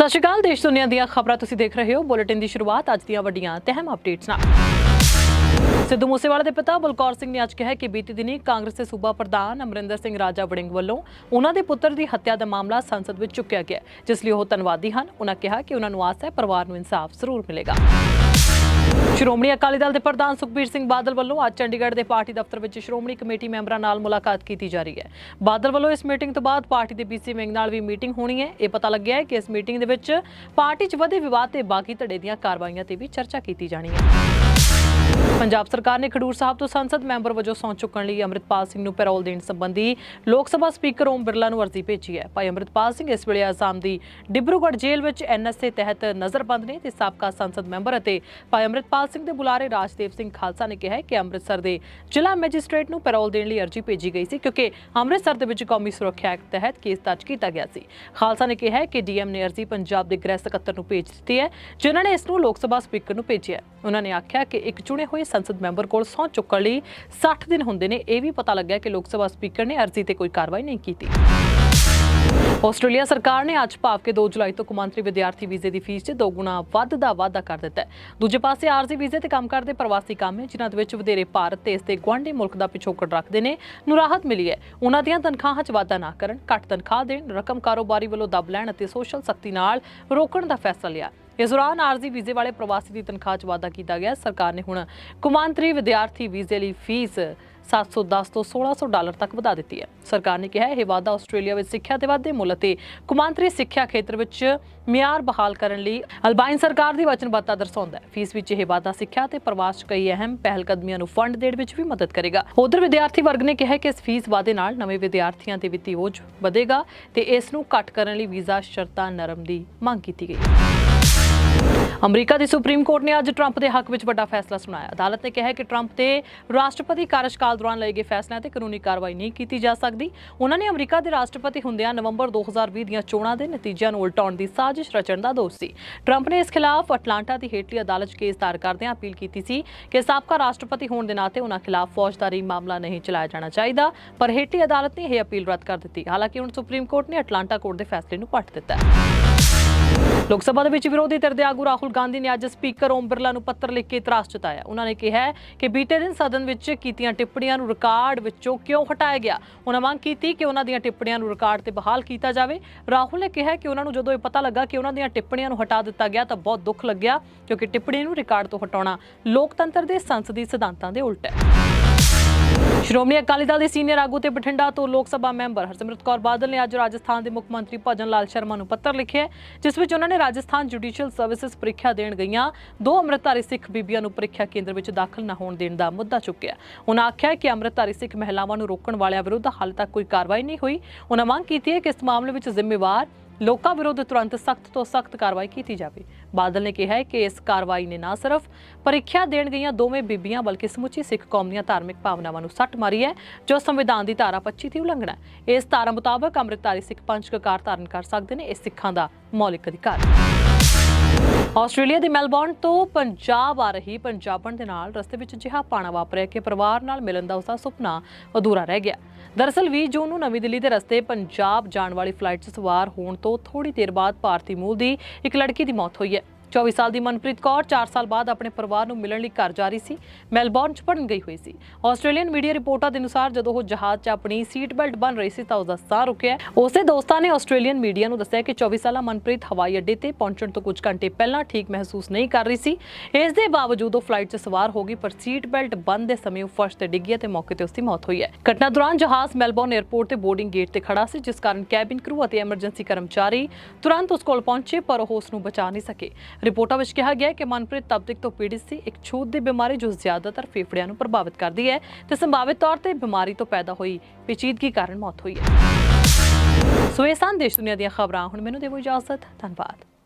ਸਤਿ ਸ਼੍ਰੀ ਅਕਾਲ, ਦੇਸ਼ ਦੁਨੀਆ ਦੀਆਂ ਖਬਰਾਂ ਤੁਸੀਂ ਦੇਖ ਰਹੇ ਹੋ ਬੁਲੇਟਿਨ ਦੀ ਸ਼ੁਰੂਆਤ। ਅੱਜ ਦੀਆਂ ਵੱਡੀਆਂ ਅਹਿਮ ਅਪਡੇਟਸ ਨਾਲ। ਸਿੱਧੂ ਮੂਸੇਵਾਲਾ ਦੇ ਪਿਤਾ ਬਲਕੌਰ ਸਿੰਘ ਨੇ ਅੱਜ ਕਿਹਾ ਕਿ ਬੀਤੀ ਦਿਨੀ ਕਾਂਗਰਸ ਦੇ ਸੂਬਾ ਪ੍ਰਧਾਨ ਅਮਰਿੰਦਰ ਸਿੰਘ ਰਾਜਾ ਵੜਿੰਗ ਵੱਲੋਂ ਉਹਨਾਂ ਦੇ ਪੁੱਤਰ ਦੀ ਹੱਤਿਆ ਦਾ ਮਾਮਲਾ ਸੰਸਦ ਵਿੱਚ ਚੁੱਕਿਆ ਗਿਆ, ਜਿਸ ਲਈ ਉਹ ਧੰਨਵਾਦੀ ਹਨ। ਉਹਨਾਂ ਕਿਹਾ ਕਿ ਉਹਨਾਂ ਨੂੰ ਆਸ ਹੈ ਪਰਿਵਾਰ ਨੂੰ ਇਨਸਾਫ ਜ਼ਰੂਰ ਮਿਲੇਗਾ। ਸ਼੍ਰੋਮਣੀ ਅਕਾਲੀ ਦਲ ਦੇ ਪ੍ਰਧਾਨ ਸੁਖਬੀਰ ਸਿੰਘ ਬਾਦਲ ਵੱਲੋਂ ਅੱਜ ਚੰਡੀਗੜ੍ਹ ਦੇ ਪਾਰਟੀ ਦਫ਼ਤਰ ਵਿੱਚ ਸ਼੍ਰੋਮਣੀ ਕਮੇਟੀ ਮੈਂਬਰਾਂ ਨਾਲ ਮੁਲਾਕਾਤ ਕੀਤੀ ਜਾ ਰਹੀ ਹੈ। ਬਾਦਲ ਵੱਲੋਂ ਇਸ ਮੀਟਿੰਗ ਤੋਂ ਬਾਅਦ ਪਾਰਟੀ ਦੇ ਬੀਸੀ ਵਿੰਗ ਨਾਲ ਵੀ ਮੀਟਿੰਗ ਹੋਣੀ ਹੈ। ਇਹ ਪਤਾ ਲੱਗਿਆ ਹੈ ਕਿ ਇਸ ਮੀਟਿੰਗ ਦੇ ਵਿੱਚ ਪਾਰਟੀ 'ਚ ਵਧੇ ਵਿਵਾਦ ਤੇ ਬਾਕੀ ਧੜੇ ਦੀਆਂ ਕਾਰਵਾਈਆਂ ਤੇ ਵੀ ਚਰਚਾ ਕੀਤੀ ਜਾਣੀ ਹੈ। ਪੰਜਾਬ ਸਰਕਾਰ ਨੇ ਖਡੂਰ ਸਾਹਿਬ ਤੋਂ ਸੰਸਦ ਮੈਂਬਰ ਵਜੋਂ ਸਹੁੰ ਚੁੱਕਣ ਲਈ ਅੰਮ੍ਰਿਤਪਾਲ ਸਿੰਘ ਨੂੰ ਪੈਰੋਲ ਦੇਣ ਸੰਬੰਧੀ ਲੋਕ ਸਭਾ ਸਪੀਕਰ ਓਮ ਬਿਰਲਾ ਨੂੰ ਅਰਜ਼ੀ ਭੇਜੀ ਹੈ। ਭਾਈ ਅੰਮ੍ਰਿਤਪਾਲ ਸਿੰਘ ਇਸ ਵੇਲੇ ਆਸਾਮ ਦੀ ਡਿਬਰੂਗੜ੍ਹ ਜੇਲ੍ਹ ਵਿੱਚ ਐਨਐਸਏ ਤਹਿਤ ਨਜ਼ਰਬੰਦ ਨੇ ਤੇ ਸਾਬਕਾ ਸੰਸਦ ਮੈਂਬਰ ਅਤੇ ਭਾਈ ਅੰਮ੍ਰਿਤਪਾਲ ਸਿੰਘ ਦੇ ਬੁਲਾਰੇ ਰਾਜਦੇਵ ਸਿੰਘ ਖਾਲਸਾ ਨੇ ਕਿਹਾ ਕਿ ਅੰਮ੍ਰਿਤਸਰ ਦੇ ਜ਼ਿਲ੍ਹਾ ਮੈਜਿਸਟ੍ਰੇਟ ਨੂੰ ਪੈਰੋਲ ਦੇਣ ਲਈ ਅਰਜ਼ੀ ਭੇਜੀ ਗਈ ਸੀ ਕਿਉਂਕਿ ਅੰਮ੍ਰਿਤਸਰ ਦੇ ਵਿੱਚ ਕੌਮੀ ਸੁਰੱਖਿਆ ਐਕਟ ਤਹਿਤ ਕੇਸ ਦਰਜ ਕੀਤਾ ਗਿਆ ਸੀ। ਖਾਲਸਾ ਨੇ ਕਿਹਾ ਹੈ ਕਿ ਡੀਐਮ ਨੇ ਅਰਜ਼ੀ ਪੰਜਾਬ ਦੇ ਗ੍ਰਹਿ ਸਕੱਤਰ ਨੂੰ ਭੇਜ ਦਿੱਤੀ ਹੈ, ਜਿਨ੍ਹਾਂ ਨੇ ਇਸ ਨੂੰ ਲੋਕ ਸਭਾ ਸਪੀਕਰ ਨੂੰ ਭੇਜਿਆ ਹੈ। ਉਹਨਾਂ ਨੇ ਆਖਿਆ ਕਿ ਇੱਕ ਚੁਣੇ ਹੋਏ ਸੰਸਦ ਮੈਂਬਰ ਕੋਲ ਸਹੁੰ ਚੁੱਕਣ ਲਈ 60 ਦਿਨ ਹੁੰਦੇ ਨੇ। ਇਹ ਵੀ ਪਤਾ ਲੱਗਿਆ ਕਿ ਲੋਕ ਸਭਾ ਸਪੀਕਰ ਨੇ ਅਰਜ਼ੀ ਤੇ ਕੋਈ ਕਾਰਵਾਈ ਨਹੀਂ ਕੀਤੀ। ਆਸਟ੍ਰੇਲੀਆ ਸਰਕਾਰ ਨੇ ਅੱਜ ਭਾਵ ਕੇ 2 ਜੁਲਾਈ ਤੋਂ ਕੌਮਾਂਤਰੀ ਵਿਦਿਆਰਥੀ ਵੀਜ਼ੇ ਦੀ ਫੀਸ 'ਚ ਦੋ ਗੁਣਾ ਵੱਧ ਦਾ ਵਾਅਦਾ ਕਰ ਦਿੱਤਾ ਹੈ। ਦੂਜੇ ਪਾਸੇ ਆਰਜ਼ੀ ਵੀਜ਼ੇ ਤੇ ਕੰਮ ਕਰਦੇ ਪ੍ਰਵਾਸੀ ਕਾਮੇ ਜਿਨ੍ਹਾਂ ਦੇ ਵਿੱਚ ਵਧੇਰੇ ਭਾਰਤ ਤੇ ਇਸ ਦੇ ਗੁਆਂਢੀ ਮੁਲਕ ਦਾ ਪਿਛੋਕੜ ਰੱਖਦੇ ਨੇ। ਨੂੰ ਰਾਹਤ ਮਿਲੀ ਹੈ। ਉਹਨਾਂ ਦੀਆਂ ਤਨਖਾਹਾਂ 'ਚ ਵਾਧਾ ਨਾ ਕਰਨ, ਘੱਟ ਤਨਖਾਹ ਦੇਣ, ਰਕਮ ਕਾਰੋਬਾਰੀ ਵੱਲੋਂ ਦਬ ਲੈਣ ਅਤੇ ਸੋਸ਼ਲ ਸਖਤੀ ਨਾਲ ਰੋਕਣ ਦਾ ਫੈਸਲਾ ਲਿਆ। ਇਸ ਦੌਰਾਨ ਆਰਜ਼ੀ ਵੀਜ਼ੇ ਵਾਲੇ ਪ੍ਰਵਾਸੀ ਦੀ ਤਨਖਾਹ 'ਚ ਵਾਧਾ ਕੀਤਾ ਗਿਆ। ਸਰਕਾਰ ਨੇ ਹੁਣ ਕੌਮਾਂਤਰੀ ਵਿਦਿਆਰਥੀ ਵੀਜ਼ੇ ਲਈ ਫੀਸ 710 ਤੋਂ 1600 ਡਾਲਰ ਤੱਕ ਵਧਾ ਦਿੱਤੀ ਹੈ। ਸਰਕਾਰ ਨੇ ਕਿਹਾ, ਇਹ ਵਾਧਾ ਆਸਟ੍ਰੇਲੀਆ ਵਿੱਚ ਸਿੱਖਿਆ ਦੇ ਵਾਧੇ ਮੁੱਲ ਅਤੇ ਕੌਮਾਂਤਰੀ ਸਿੱਖਿਆ ਖੇਤਰ ਵਿੱਚ ਮਿਆਰ ਬਹਾਲ ਕਰਨ ਲਈ ਅਲਬਾਈਨ ਸਰਕਾਰ ਦੀ ਵਚਨਬੱਧਤਾ ਦਰਸਾਉਂਦਾ ਹੈ। ਫੀਸ ਵਿੱਚ ਇਹ ਵਾਧਾ ਸਿੱਖਿਆ ਤੇ ਪ੍ਰਵਾਸ 'ਚ ਕਈ ਅਹਿਮ ਪਹਿਲ ਕਦਮੀਆਂ ਨੂੰ ਫੰਡ ਦੇਣ ਵਿੱਚ ਵੀ ਮਦਦ ਕਰੇਗਾ। ਉਧਰ ਵਿਦਿਆਰਥੀ ਵਰਗ ਨੇ ਕਿਹਾ ਕਿ ਇਸ ਫੀਸ ਵਾਧੇ ਨਾਲ ਨਵੇਂ ਵਿਦਿਆਰਥੀਆਂ ਤੇ ਵਿੱਤੀ ਬੋਝ ਵਧੇਗਾ ਤੇ ਇਸ ਨੂੰ ਘੱਟ ਕਰਨ ਲਈ ਵੀਜ਼ਾ ਸ਼ਰਤਾਂ ਨਰਮ ਦੀ ਮੰਗ ਕੀਤੀ ਗਈ। ਹੈ ਅਮਰੀਕਾ ਦੀ ਸੁਪਰੀਮ ਕੋਰਟ ਨੇ ਅੱਜ ਟਰੰਪ ਦੇ ਹੱਕ ਵਿੱਚ ਵੱਡਾ ਫੈਸਲਾ ਸੁਣਾਇਆ। ਅਦਾਲਤ ਨੇ ਕਿਹਾ ਹੈ ਕਿ ਟਰੰਪ ਤੇ ਰਾਸ਼ਟਰਪਤੀ ਕਾਰਜਕਾਲ ਦੌਰਾਨ ਲਏ ਗਏ ਫੈਸਲਿਆਂ ਤੇ ਕਾਨੂੰਨੀ ਕਾਰਵਾਈ ਨਹੀਂ ਕੀਤੀ ਜਾ ਸਕਦੀ। ਉਹਨਾਂ ਨੇ ਅਮਰੀਕਾ ਦੇ ਰਾਸ਼ਟਰਪਤੀ ਹੁੰਦਿਆਂ ਨਵੰਬਰ 2020 ਦੀਆਂ ਚੋਣਾਂ ਦੇ ਨਤੀਜਿਆਂ ਨੂੰ ਉਲਟਾਉਣ ਦੀ ਸਾਜ਼ਿਸ਼ ਰਚਣ ਦਾ ਦੋਸ਼ ਸੀ। ਟਰੰਪ ਨੇ ਇਸ ਖਿਲਾਫ ਅਟਲਾਂਟਾ ਦੀ ਹੇਠਲੀ ਅਦਾਲਤ 'ਚ ਕੇਸ ਦਾਇਰ ਕਰਦਿਆਂ ਅਪੀਲ ਕੀਤੀ ਸੀ ਕਿ ਸਾਬਕਾ ਰਾਸ਼ਟਰਪਤੀ ਹੋਣ ਦੇ ਨਾਤੇ ਉਹਨਾਂ ਖਿਲਾਫ ਫੌਜਦਾਰੀ ਮਾਮਲਾ ਨਹੀਂ ਚਲਾਇਆ ਜਾਣਾ ਚਾਹੀਦਾ, ਪਰ ਹੇਠਲੀ ਅਦਾਲਤ ਨੇ ਇਹ ਅਪੀਲ ਰੱਦ ਕਰ ਦਿੱਤੀ। ਹਾਲਾਂਕਿ ਹੁਣ ਸੁਪਰੀਮ ਕੋਰਟ ਨੇ ਅਟਲਾਂਟਾ ਕੋਰਟ ਦੇ ਫੈਸਲੇ ਨੂੰ ਪੱਟ ਦਿੱਤਾ ਹੈ। ਲੋਕ ਸਭਾ ਦੇ ਵਿੱਚ ਵਿਰੋਧੀ ਧਿਰ ਦੇ ਆਗੂ ਰਾਹੁਲ ਗਾਂਧੀ ਨੇ ਅੱਜ ਸਪੀਕਰ ਓਮ ਬਿਰਲਾ ਨੂੰ ਪੱਤਰ ਲਿਖ ਕੇ ਇਤਰਾਜ਼ ਜਤਾਇਆ। ਉਹਨਾਂ ਨੇ ਕਿਹਾ ਕਿ ਬੀਤੇ ਦਿਨ ਸਦਨ ਵਿੱਚ ਕੀਤੀਆਂ ਟਿੱਪਣੀਆਂ ਨੂੰ ਰਿਕਾਰਡ ਵਿੱਚੋਂ ਕਿਉਂ ਹਟਾਇਆ ਗਿਆ? ਉਹਨਾਂ ਮੰਗ ਕੀਤੀ ਕਿ ਉਹਨਾਂ ਦੀਆਂ ਟਿੱਪਣੀਆਂ ਨੂੰ ਰਿਕਾਰਡ ਤੇ ਬਹਾਲ ਕੀਤਾ ਜਾਵੇ। ਰਾਹੁਲ ਨੇ ਕਿਹਾ ਕਿ ਉਹਨਾਂ ਨੂੰ ਜਦੋਂ ਇਹ ਪਤਾ ਲੱਗਾ ਕਿ ਉਹਨਾਂ ਦੀਆਂ ਟਿੱਪਣੀਆਂ ਨੂੰ ਹਟਾ ਦਿੱਤਾ ਗਿਆ ਤਾਂ ਬਹੁਤ ਦੁੱਖ ਲੱਗਿਆ, ਕਿਉਂਕਿ ਟਿੱਪਣੀ ਨੂੰ ਰਿਕਾਰਡ ਤੋਂ ਹਟਾਉਣਾ ਲੋਕਤੰਤਰ ਦੇ ਸੰਸਦੀ ਸਿਧਾਂਤਾਂ ਦੇ ਉਲਟ ਹੈ। ਸ਼੍ਰੋਮਣੀ ਅਕਾਲੀ ਦਲ ਦੇ ਸੀਨੀਅਰ ਆਗੂ ਤੇ ਬਠਿੰਡਾ ਤੋਂ ਲੋਕ ਸਭਾ ਮੈਂਬਰ ਹਰਸਿਮਰਤ ਕੌਰ ਬਾਦਲ ਨੇ ਅੱਜ ਰਾਜਸਥਾਨ ਦੇ ਮੁੱਖ ਮੰਤਰੀ ਭਜਨ ਲਾਲ ਸ਼ਰਮਾ ਨੂੰ ਪੱਤਰ ਲਿਖਿਆ ਜਿਸ ਵਿੱਚ ਉਹਨਾਂ ਨੇ ਰਾਜਸਥਾਨ ਜੁਡੀਸ਼ੀਅਲ ਸਰਵਿਸਿਜ਼ ਪ੍ਰੀਖਿਆ ਦੇਣ ਗਈਆਂ। ਦੋ ਅੰਮ੍ਰਿਤਧਾਰੀ ਸਿੱਖ ਬੀਬੀਆਂ ਨੂੰ ਪ੍ਰੀਖਿਆ ਕੇਂਦਰ ਵਿੱਚ ਦਾਖਲ ਨਾ ਹੋਣ ਦੇਣ ਦਾ ਮੁੱਦਾ ਚੁੱਕਿਆ। ਉਹਨਾਂ ਆਖਿਆ ਕਿ ਅੰਮ੍ਰਿਤਧਾਰੀ ਸਿੱਖ ਮਹਿਲਾਵਾਂ ਨੂੰ ਰੋਕਣ ਵਾਲਿਆਂ ਵਿਰੁੱਧ ਹਾਲ ਤੱਕ ਕੋਈ ਕਾਰਵਾਈ ਨਹੀਂ ਹੋਈ। ਉਹਨਾਂ ਮੰਗ ਕੀਤੀ ਹੈ ਕਿ ਇਸ ਮਾਮਲੇ ਵਿੱਚ ਜ਼ਿੰਮੇਵਾਰ ਲੋਕਾਂ ਵਿਰੁੱਧ ਤੁਰੰਤ ਸਖਤ ਤੋਂ ਸਖਤ ਕਾਰਵਾਈ ਕੀਤੀ ਜਾਵੇ। ਬਾਦਲ ਨੇ ਕਿਹਾ ਹੈ ਕਿ ਇਸ ਕਾਰਵਾਈ ਨੇ ਨਾ ਸਿਰਫ ਪ੍ਰੀਖਿਆ ਦੇਣ ਗਈਆਂ ਦੋਵੇਂ ਬੀਬੀਆਂ ਬਲਕਿ ਸਮੁੱਚੀ ਸਿੱਖ ਕੌਮ ਦੀਆਂ ਧਾਰਮਿਕ ਭਾਵਨਾਵਾਂ ਨੂੰ ਸੱਟ ਮਾਰੀ ਹੈ, ਜੋ ਸੰਵਿਧਾਨ ਦੀ ਧਾਰਾ 25 ਦੀ ਉਲੰਘਣਾ ਹੈ। ਇਸ ਧਾਰਾ ਮੁਤਾਬਕ ਅੰਮ੍ਰਿਤਧਾਰੀ ਸਿੱਖ ਪੰਜ ਕਕਾਰ ਧਾਰਨ ਕਰ ਸਕਦੇ ਨੇ, ਇਹ ਸਿੱਖਾਂ ਦਾ ਮੌਲਿਕ ਅਧਿਕਾਰ ਹੈ। ਆਸਟ੍ਰੇਲੀਆ ਦੇ ਮੈਲਬੌਰਨ ਤੋਂ ਪੰਜਾਬ ਆ ਰਹੀ ਪੰਜਾਬਣ ਦੇ ਨਾਲ ਰਸਤੇ ਵਿੱਚ ਜਿਹਾ ਪਾਣਾ ਵਾਪਰਿਆ ਕਿ ਪਰਿਵਾਰ ਨਾਲ ਮਿਲਣ ਦਾ ਉਸਦਾ ਸੁਪਨਾ ਅਧੂਰਾ ਰਹਿ ਗਿਆ। ਦਰਅਸਲ 20 ਜੂਨ ਨੂੰ ਨਵੀਂ ਦਿੱਲੀ ਦੇ ਰਸਤੇ ਪੰਜਾਬ ਜਾਣ ਵਾਲੀ ਫਲਾਈਟ 'ਚ ਸਵਾਰ ਹੋਣ ਤੋਂ ਥੋੜੀ ਦੇਰ ਬਾਅਦ ਭਾਰਤੀ ਮੂਲ ਦੀ ਇੱਕ ਲੜਕੀ ਦੀ ਮੌਤ ਹੋਈ ਹੈ। 24 ਸਾਲ ਦੀ ਮਨਪ੍ਰੀਤ ਕੌਰ 4 ਸਾਲ ਬਾਅਦ ਆਪਣੇ ਪਰਿਵਾਰ ਨੂੰ ਮਿਲਣ ਲਈ ਘਰ ਜਾ ਰਹੀ ਸੀ, ਮੈਲਬੌਰਨ 'ਚ ਪੜਨ ਗਈ ਹੋਈ ਸੀ। ਆਸਟ੍ਰੇਲੀਅਨ ਮੀਡੀਆ ਰਿਪੋਰਟਾਂ ਦੇ ਅਨੁਸਾਰ ਜਦੋਂ ਉਹ ਜਹਾਜ਼ 'ਚ ਆਪਣੀ ਸੀਟ ਬੈਲਟ ਬੰਨ ਰਹੀ ਸੀ ਤਾਂ ਉਸਦਾ ਸਾਹ ਰੁਕਿਆ। ਉਸਦੇ ਦੋਸਤਾਂ ਨੇ ਆਸਟ੍ਰੇਲੀਅਨ ਮੀਡੀਆ ਨੂੰ ਦੱਸਿਆ ਕਿ 24 ਸਾਲਾ ਮਨਪ੍ਰੀਤ ਹਵਾਈ ਅੱਡੇ ਤੇ ਪਹੁੰਚਣ ਤੋਂ ਕੁਝ ਘੰਟੇ ਪਹਿਲਾਂ ਠੀਕ ਮਹਿਸੂਸ ਨਹੀਂ ਕਰ ਰਹੀ ਸੀ। ਇਸ ਦੇ ਬਾਵਜੂਦ ਉਹ ਫਲਾਈਟ 'ਚ ਸਵਾਰ ਹੋ ਗਈ, ਪਰ ਸੀਟ ਬੈਲਟ ਬੰਨ ਦੇ ਸਮੇਂ ਉਹ ਫਰਸ਼ ਤੇ ਡਿੱਗੀ ਅਤੇ ਮੌਕੇ ਤੇ ਉਸਦੀ ਮੌਤ ਹੋਈ ਹੈ। ਘਟਨਾ ਦੌਰਾਨ ਜਹਾਜ਼ ਮੈਲਬੌਰਨ 에ਅਰਪੋਰਟ ਤੇ ਬੋਰਡਿੰਗ ਗੇਟ ਤੇ ਖੜਾ ਸੀ, ਜਿਸ ਕਾਰਨ ਕੈਬਿਨ ਕਰੂ ਅਤੇ ਐਮਰਜੈਂਸੀ ਕਰਮਚਾਰੀ ਤੁਰੰਤ ਉਸ ਕੋਲ ਪਹੁੰਚੇ, ਪਰ ਉਹ ਉਸ ਨੂੰ ਬਚਾ ਨਹੀਂ ਸਕੇ। ਰਿਪੋਰਟਾਂ ਵਿੱਚ ਕਿਹਾ ਗਿਆ ਹੈ ਕਿ ਮਨਪ੍ਰੀਤ ਤਪਦਿਕ ਤੋਂ ਪੀੜਿਤ ਸੀ, ਇੱਕ ਛੂਤ ਦੀ ਬਿਮਾਰੀ ਜੋ ਜ਼ਿਆਦਾਤਰ ਫੇਫੜਿਆਂ ਨੂੰ ਪ੍ਰਭਾਵਿਤ ਕਰਦੀ ਹੈ ਤੇ ਸੰਭਾਵਿਤ ਤੌਰ ਤੇ ਬਿਮਾਰੀ ਤੋਂ ਪੈਦਾ ਹੋਈ ਪੇਚੀਦਗੀ ਕਾਰਨ ਮੌਤ ਹੋਈ ਹੈ। ਸੋ ਇਹ ਸਨ ਦੇਸ਼ ਦੁਨੀਆ ਦੀਆਂ ਖਬਰਾਂ, ਹੁਣ ਮੈਨੂੰ ਦੇਵੋ ਇਜਾਜ਼ਤ, ਧੰਨਵਾਦ।